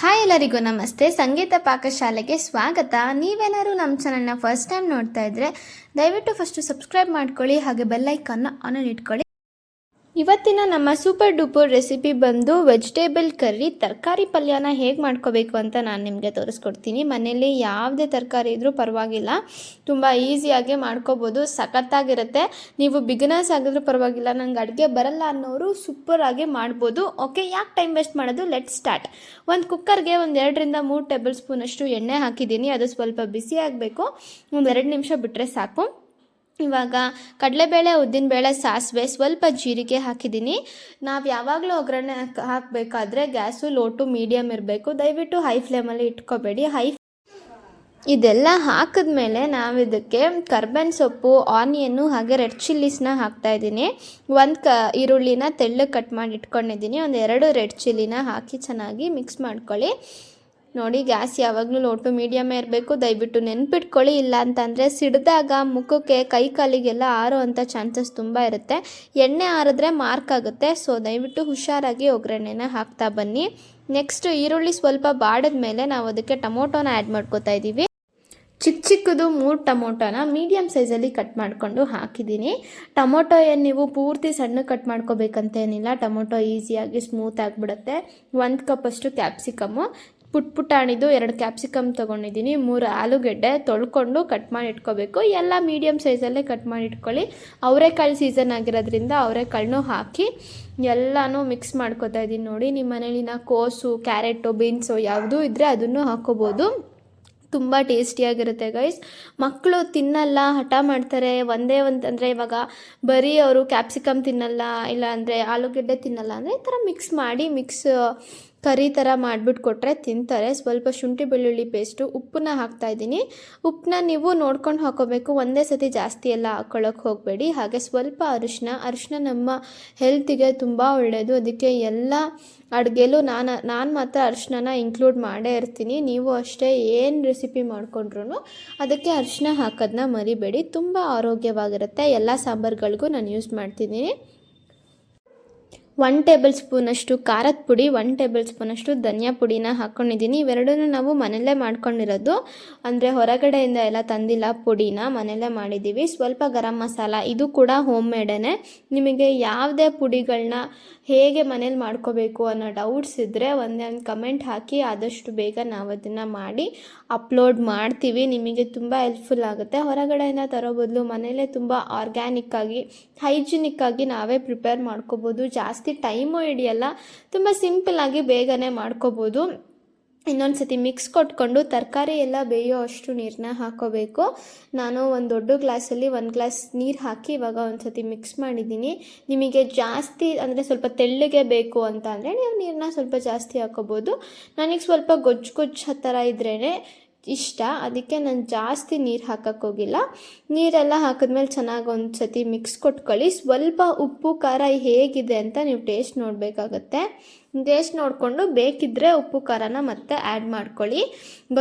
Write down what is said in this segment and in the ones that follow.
Hi ಎಲ್ಲರಿಗೂ ನಮಸ್ತೆ. ಸಂಗೀತ ಪಾಕಶಾಲೆಗೆ ಸ್ವಾಗತ. ನೀವೇನಾದ್ರು ನಮ್ಮ ಚಾನಲ್ನ ಫಸ್ಟ್ ಟೈಮ್ ನೋಡ್ತಾ ಇದ್ರೆ ದಯವಿಟ್ಟು ಫಸ್ಟು ಸಬ್ಸ್ಕ್ರೈಬ್ ಮಾಡ್ಕೊಳ್ಳಿ, ಹಾಗೆ ಬೆಲ್ಲೈಕನ್ನ ಆನ್ ಇಟ್ಕೊಳ್ಳಿ. ಇವತ್ತಿನ ನಮ್ಮ ಸೂಪರ್ ಡೂಪರ್ ರೆಸಿಪಿ ಬಂದು ವೆಜಿಟೇಬಲ್ ಕರ್ರಿ, ತರಕಾರಿ ಪಲ್ಯನ ಹೇಗೆ ಮಾಡ್ಕೋಬೇಕು ಅಂತ ನಾನು ನಿಮಗೆ ತೋರಿಸ್ಕೊಡ್ತೀನಿ. ಮನೇಲಿ ಯಾವುದೇ ತರಕಾರಿ ಇದ್ದರೂ ಪರವಾಗಿಲ್ಲ. ತುಂಬ ಈಸಿಯಾಗಿ ಮಾಡ್ಕೋಬೋದು. ಸಖತ್ತಾಗಿರುತ್ತೆ. ನೀವು ಬಿಗಿನರ್ಸ್ ಆಗಿದ್ರೂ ಪರವಾಗಿಲ್ಲ. ನಂಗೆ ಅಡುಗೆ ಬರಲ್ಲ ಅನ್ನೋರು ಸೂಪರಾಗಿ ಮಾಡ್ಬೋದು. ಓಕೆ ಯಾಕೆ ಟೈಮ್ ವೇಸ್ಟ್ ಮಾಡೋದು? ಲೆಟ್ ಸ್ಟಾರ್ಟ್ ಒಂದು ಕುಕ್ಕರ್ಗೆ ಒಂದು ಎರಡರಿಂದ ಮೂರು ಟೇಬಲ್ ಸ್ಪೂನಷ್ಟು ಎಣ್ಣೆ ಹಾಕಿದ್ದೀನಿ. ಅದು ಸ್ವಲ್ಪ ಬಿಸಿ ಆಗಬೇಕು. ಒಂದು ಎರಡು ನಿಮಿಷ ಬಿಟ್ಟರೆ ಸಾಕು. ಇವಾಗ ಕಡಲೆಬೇಳೆ, ಉದ್ದಿನಬೇಳೆ, ಸಾಸಿವೆ ಸ್ವಲ್ಪ ಜೀರಿಗೆ ಹಾಕಿದ್ದೀನಿ. ನಾವು ಯಾವಾಗಲೂ ಒಗ್ಗರಣೆ ಹಾಕ್- ಹಾಕಬೇಕಾದ್ರೆ ಗ್ಯಾಸು ಲೋ ಟು ಮೀಡಿಯಮ್ ಇರಬೇಕು. ದಯವಿಟ್ಟು ಹೈ ಫ್ಲೇಮಲ್ಲಿ ಇಟ್ಕೋಬೇಡಿ. ಹೈ ಇದೆಲ್ಲ ಹಾಕಿದ್ಮೇಲೆ ನಾವು ಇದಕ್ಕೆ ಕರ್ಬೇವಿನ ಸೊಪ್ಪು, ಆನಿಯನ್ನು ಹಾಗೆ ರೆಡ್ ಚಿಲ್ಲೀಸ್ನ ಹಾಕ್ತಾ ಇದ್ದೀನಿ. ಒಂದು ಕ ಈರುಳ್ಳಿನ ತೆಳ್ಳಗೆ ಕಟ್ ಮಾಡಿ ಇಟ್ಕೊಂಡಿದ್ದೀನಿ. ಒಂದು ಎರಡು ರೆಡ್ ಚಿಲ್ಲಿನ ಹಾಕಿ ಚೆನ್ನಾಗಿ ಮಿಕ್ಸ್ ಮಾಡ್ಕೊಳ್ಳಿ. ನೋಡಿ, ಗ್ಯಾಸ್ ಯಾವಾಗಲೂ ಲೋಟು ಮೀಡಿಯಮೇ ಇರಬೇಕು. ದಯವಿಟ್ಟು ನೆನ್ಪಿಟ್ಕೊಳ್ಳಿ. ಇಲ್ಲ ಅಂತಂದರೆ ಸಿಡಿದಾಗ ಮುಖಕ್ಕೆ, ಕೈ ಕಾಲಿಗೆಲ್ಲ ಆರೋ ಅಂಥ ಚಾನ್ಸಸ್ ತುಂಬ ಇರುತ್ತೆ. ಎಣ್ಣೆ ಆರಿದ್ರೆ ಮಾರ್ಕ್ ಆಗುತ್ತೆ. ಸೊ, ದಯವಿಟ್ಟು ಹುಷಾರಾಗಿ ಒಗ್ಗರಣೆನ ಹಾಕ್ತಾ ಬನ್ನಿ. ನೆಕ್ಸ್ಟ್ ಈರುಳ್ಳಿ ಸ್ವಲ್ಪ ಬಾಡಿದ ಮೇಲೆ ನಾವು ಅದಕ್ಕೆ ಟೊಮೊಟೊನ ಆ್ಯಡ್ ಮಾಡ್ಕೋತಾ ಇದ್ದೀವಿ ಚಿಕ್ಕ ಚಿಕ್ಕದು ಮೂರು ಟೊಮೊಟೊನ ಮೀಡಿಯಮ್ ಸೈಜಲ್ಲಿ ಕಟ್ ಮಾಡಿಕೊಂಡು ಹಾಕಿದ್ದೀನಿ. ಟೊಮೊಟೊ ಏನು ನೀವು ಪೂರ್ತಿ ಸಣ್ಣ ಕಟ್ ಮಾಡ್ಕೋಬೇಕಂತ ಏನಿಲ್ಲ. ಟೊಮೊಟೊ ಈಸಿಯಾಗಿ ಸ್ಮೂತ್ ಆಗಿಬಿಡುತ್ತೆ. ಒಂದು ಕಪ್ಪಷ್ಟು ಕ್ಯಾಪ್ಸಿಕಮ್ಮು. ಪುಟ್ ಪುಟಾಣಿದು ಎರಡು ಕ್ಯಾಪ್ಸಿಕಮ್ ತೊಗೊಂಡಿದ್ದೀನಿ, ಮೂರು ಆಲೂಗೆಡ್ಡೆ ತೊಳ್ಕೊಂಡು ಕಟ್ ಮಾಡಿ ಇಟ್ಕೋಬೇಕು. ಎಲ್ಲ ಮೀಡಿಯಮ್ ಸೈಜಲ್ಲೇ ಕಟ್ ಮಾಡಿ ಇಟ್ಕೊಳ್ಳಿ. ಅವರೆಕಾಳು ಸೀಸನ್ ಆಗಿರೋದ್ರಿಂದ ಅವರೆಕಾಳನ್ನೂ ಹಾಕಿ ಎಲ್ಲನೂ ಮಿಕ್ಸ್ ಮಾಡ್ಕೋತಾ ಇದ್ದೀನಿ ನೋಡಿ. ನಿಮ್ಮ ಮನೇಲಿನ ಕೋಸು, ಕ್ಯಾರೆಟು, ಬೀನ್ಸು ಯಾವುದೂ ಇದ್ದರೆ ಅದನ್ನು ಹಾಕೋಬೋದು. ತುಂಬ ಟೇಸ್ಟಿಯಾಗಿರುತ್ತೆ ಗೈಸ್ ಮಕ್ಕಳು ತಿನ್ನಲ್ಲ, ಹಠ ಮಾಡ್ತಾರೆ. ಒಂದೇ ಒಂದು ಅಂದರೆ ಇವಾಗ ಬರೀ ಅವರು ಕ್ಯಾಪ್ಸಿಕಮ್ ತಿನ್ನಲ್ಲ ಇಲ್ಲ ಅಂದರೆ ಆಲೂಗೆಡ್ಡೆ ತಿನ್ನಲ್ಲ ಅಂದರೆ ಈ ಥರ ಮಿಕ್ಸ್ ಮಾಡಿ ಮಿಕ್ಸ್ ಕರಿ ಥರ ಮಾಡಿಬಿಟ್ಟು ಕೊಟ್ಟರೆ ತಿಂತಾರೆ. ಸ್ವಲ್ಪ ಶುಂಠಿ ಬೆಳ್ಳುಳ್ಳಿ ಪೇಸ್ಟು ಉಪ್ಪನ್ನ ಹಾಕ್ತಾ ಇದ್ದೀನಿ. ಉಪ್ಪನ್ನ ನೀವು ನೋಡ್ಕೊಂಡು ಹಾಕೋಬೇಕು. ಒಂದೇ ಸತಿ ಜಾಸ್ತಿ ಎಲ್ಲ ಹಾಕ್ಕೊಳ್ಳೋಕೆ ಹೋಗಬೇಡಿ. ಹಾಗೆ ಸ್ವಲ್ಪ ಅರಿಶಿನ ಅರಿಶಿನ ನಮ್ಮ ಹೆಲ್ತಿಗೆ ತುಂಬ ಒಳ್ಳೆಯದು ಅದಕ್ಕೆ ಎಲ್ಲ ಅಡುಗೆಲೂ ನಾನು ನಾನು ಮಾತ್ರ ಅರಿಶಿನ ಇನ್ಕ್ಲೂಡ್ ಮಾಡೇ ಇರ್ತೀನಿ. ನೀವು ಅಷ್ಟೇ ಏನು ರೆಸಿಪಿ ಮಾಡಿಕೊಂಡ್ರೂ ಅದಕ್ಕೆ ಅರಿಶಿನ ಹಾಕೋದನ್ನ ಮರಿಬೇಡಿ. ತುಂಬ ಆರೋಗ್ಯವಾಗಿರುತ್ತೆ. ಎಲ್ಲ ಸಾಂಬಾರುಗಳಿಗೂ ನಾನು ಯೂಸ್ ಮಾಡ್ತಿದ್ದೀನಿ. ಒನ್ ಟೇಬಲ್ ಸ್ಪೂನಷ್ಟು ಖಾರದ ಪುಡಿ, ಒನ್ ಟೇಬಲ್ ಸ್ಪೂನಷ್ಟು ಧನಿಯಾ ಪುಡಿನ ಹಾಕ್ಕೊಂಡಿದ್ದೀನಿ ಇವೆರಡನ್ನೂ ನಾವು ಮನೆಯಲ್ಲೇ ಮಾಡ್ಕೊಂಡಿರೋದು. ಅಂದರೆ ಹೊರಗಡೆಯಿಂದ ಎಲ್ಲ ತಂದಿಲ್ಲ ಪುಡಿನ ಮನೆಯಲ್ಲೇ ಮಾಡಿದ್ದೀವಿ. ಸ್ವಲ್ಪ ಗರಂ ಮಸಾಲ, ಇದು ಕೂಡ ಹೋಮ್ ಮೇಡೇ ನಿಮಗೆ ಯಾವುದೇ ಪುಡಿಗಳನ್ನ ಹೇಗೆ ಮನೇಲಿ ಮಾಡ್ಕೋಬೇಕು ಅನ್ನೋ ಡೌಟ್ಸ್ ಇದ್ದರೆ ಒಂದೇ ಒಂದು ಕಮೆಂಟ್ ಹಾಕಿ, ಆದಷ್ಟು ಬೇಗ ನಾವು ಅದನ್ನು ಮಾಡಿ ಅಪ್ಲೋಡ್ ಮಾಡ್ತೀವಿ. ನಿಮಗೆ ತುಂಬ ಹೆಲ್ಪ್ಫುಲ್ ಆಗುತ್ತೆ. ಹೊರಗಡೆಯಿಂದ ತರೋ ಬದಲು ಮನೆಯಲ್ಲೇ ತುಂಬ ಆರ್ಗ್ಯಾನಿಕ್ಕಾಗಿ, ಹೈಜಿನಿಕ್ಕಾಗಿ ನಾವೇ ಪ್ರಿಪೇರ್ ಮಾಡ್ಕೋಬೋದು. ಜಾಸ್ತಿ ಟೈಮು ಹಿಡಿಯಲ್ಲ, ತುಂಬ ಸಿಂಪಲ್ಲಾಗಿ ಬೇಗನೆ ಮಾಡ್ಕೋಬೋದು. ಇನ್ನೊಂದು ಸತಿ ಮಿಕ್ಸ್ ಕೊಟ್ಕೊಂಡು ತರಕಾರಿ ಎಲ್ಲ ಬೇಯೋ ಅಷ್ಟು ನೀರನ್ನ ಹಾಕೋಬೇಕು. ನಾನು ಒಂದು ದೊಡ್ಡ ಗ್ಲಾಸಲ್ಲಿ ಒಂದು ಗ್ಲಾಸ್ ನೀರು ಹಾಕಿ ಇವಾಗ ಒಂದು ಸತಿ ಮಿಕ್ಸ್ ಮಾಡಿದ್ದೀನಿ. ನಿಮಗೆ ಜಾಸ್ತಿ ಅಂದರೆ ಸ್ವಲ್ಪ ತೆಳ್ಳಗೆ ಬೇಕು ಅಂತ ಅಂದರೆ ನೀವು ನೀರನ್ನ ಸ್ವಲ್ಪ ಜಾಸ್ತಿ ಹಾಕೋಬೋದು. ನನಗೆ ಸ್ವಲ್ಪ ಗೊಜ್ಜು ಗೊಜ್ಜು ಥರ ಇದ್ರೇ ಇಷ್ಟ. ಅದಕ್ಕೆ ನಾನು ಜಾಸ್ತಿ ನೀರು ಹಾಕಕ್ಕೆ ಹೋಗಿಲ್ಲ. ನೀರೆಲ್ಲ ಹಾಕಿದ್ಮೇಲೆ ಚೆನ್ನಾಗಿ ಒಂದು ಸತಿ ಮಿಕ್ಸ್ ಕೊಟ್ಕೊಳ್ಳಿ. ಸ್ವಲ್ಪ ಉಪ್ಪು, ಖಾರ ಹೇಗಿದೆ ಅಂತ ನೀವು ಟೇಸ್ಟ್ ನೋಡಬೇಕಾಗತ್ತೆ. ಟೇಸ್ಟ್ ನೋಡಿಕೊಂಡು ಬೇಕಿದ್ದರೆ ಉಪ್ಪು, ಖಾರನ ಮತ್ತೆ ಆ್ಯಡ್ ಮಾಡ್ಕೊಳ್ಳಿ.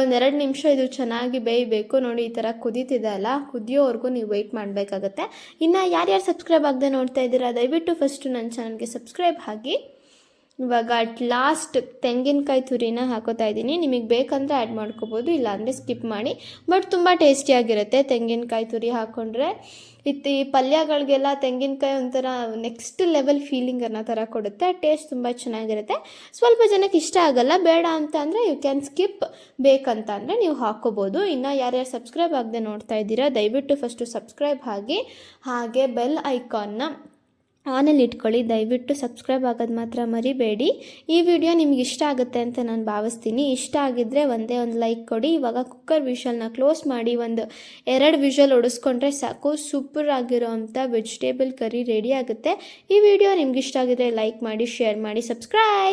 ಒಂದೆರಡು ನಿಮಿಷ ಇದು ಚೆನ್ನಾಗಿ ಬೇಯಬೇಕು. ನೋಡಿ, ಈ ಥರ ಕುದೀತಿದೆ ಅಲ್ಲ? ಕುದಿಯೋವರೆಗೂ ನೀವು ವೆಯ್ಟ್ ಮಾಡಬೇಕಾಗತ್ತೆ. ಇನ್ನು ಯಾರ್ಯಾರು ಸಬ್ಸ್ಕ್ರೈಬ್ ಆಗದೆ ನೋಡ್ತಾ ಇದ್ದೀರಾ, ದಯವಿಟ್ಟು ಫಸ್ಟು ನನ್ನ ಚಾನಲ್ಗೆ ಸಬ್ಸ್ಕ್ರೈಬ್ ಆಗಿ. ಇವಾಗ ಅಟ್ ಲಾಸ್ಟ್ ತೆಂಗಿನಕಾಯಿ ತುರಿನ ಹಾಕೋತಾ ಇದ್ದೀನಿ. ನಿಮಗೆ ಬೇಕಂದರೆ ಆ್ಯಡ್ ಮಾಡ್ಕೋಬೋದು, ಇಲ್ಲಾಂದರೆ ಸ್ಕಿಪ್ ಮಾಡಿ. ಬಟ್ ತುಂಬ ಟೇಸ್ಟಿಯಾಗಿರುತ್ತೆ ತೆಂಗಿನಕಾಯಿ ತುರಿ ಹಾಕ್ಕೊಂಡ್ರೆ ಇತ್ತು ಈ ಪಲ್ಯಗಳಿಗೆಲ್ಲ ತೆಂಗಿನಕಾಯಿ ಒಂಥರ ನೆಕ್ಸ್ಟ್ ಲೆವೆಲ್ ಫೀಲಿಂಗ್ ಅನ್ನೋ ಥರ ಕೊಡುತ್ತೆ. ಟೇಸ್ಟ್ ತುಂಬ ಚೆನ್ನಾಗಿರುತ್ತೆ. ಸ್ವಲ್ಪ ಜನಕ್ಕೆ ಇಷ್ಟ ಆಗಲ್ಲ, ಬೇಡ ಅಂತ ಅಂದರೆ ಯು ಕ್ಯಾನ್ ಸ್ಕಿಪ್ ಬೇಕಂತ ಅಂದರೆ ನೀವು ಹಾಕ್ಕೋಬೋದು ಇನ್ನು ಯಾರ್ಯಾರು ಸಬ್ಸ್ಕ್ರೈಬ್ ಆಗದೆ ನೋಡ್ತಾ ಇದ್ದೀರಾ, ದಯವಿಟ್ಟು ಫಸ್ಟು ಸಬ್ಸ್ಕ್ರೈಬ್ ಆಗಿ, ಹಾಗೆ ಬೆಲ್ ಐಕಾನ್ನ ಆನಲ್ಲಿ ಇಟ್ಕೊಳ್ಳಿ. ದಯವಿಟ್ಟು ಸಬ್ಸ್ಕ್ರೈಬ್ ಆಗೋದು ಮಾತ್ರ ಮರಿಬೇಡಿ. ಈ ವಿಡಿಯೋ ನಿಮ್ಗೆ ಇಷ್ಟ ಆಗುತ್ತೆ ಅಂತ ನಾನು ಭಾವಿಸ್ತೀನಿ. ಇಷ್ಟ ಆಗಿದ್ದರೆ ಒಂದೇ ಒಂದು ಲೈಕ್ ಕೊಡಿ. ಇವಾಗ ಕುಕ್ಕರ್ ವಿಷಲ್ನ ಕ್ಲೋಸ್ ಮಾಡಿ ಒಂದು ಎರಡು ವಿಷಲ್ ಹೊಡಿಸ್ಕೊಂಡ್ರೆ ಸಾಕು. ಸೂಪರ್ ಆಗಿರೋ ಅಂಥ ವೆಜಿಟೇಬಲ್ ಕರಿ ರೆಡಿ ಆಗುತ್ತೆ. ಈ ವಿಡಿಯೋ ನಿಮ್ಗೆ ಇಷ್ಟ ಆಗಿದ್ರೆ ಲೈಕ್ ಮಾಡಿ ಶೇರ್ ಮಾಡಿ ಸಬ್ಸ್ಕ್ರೈಬ್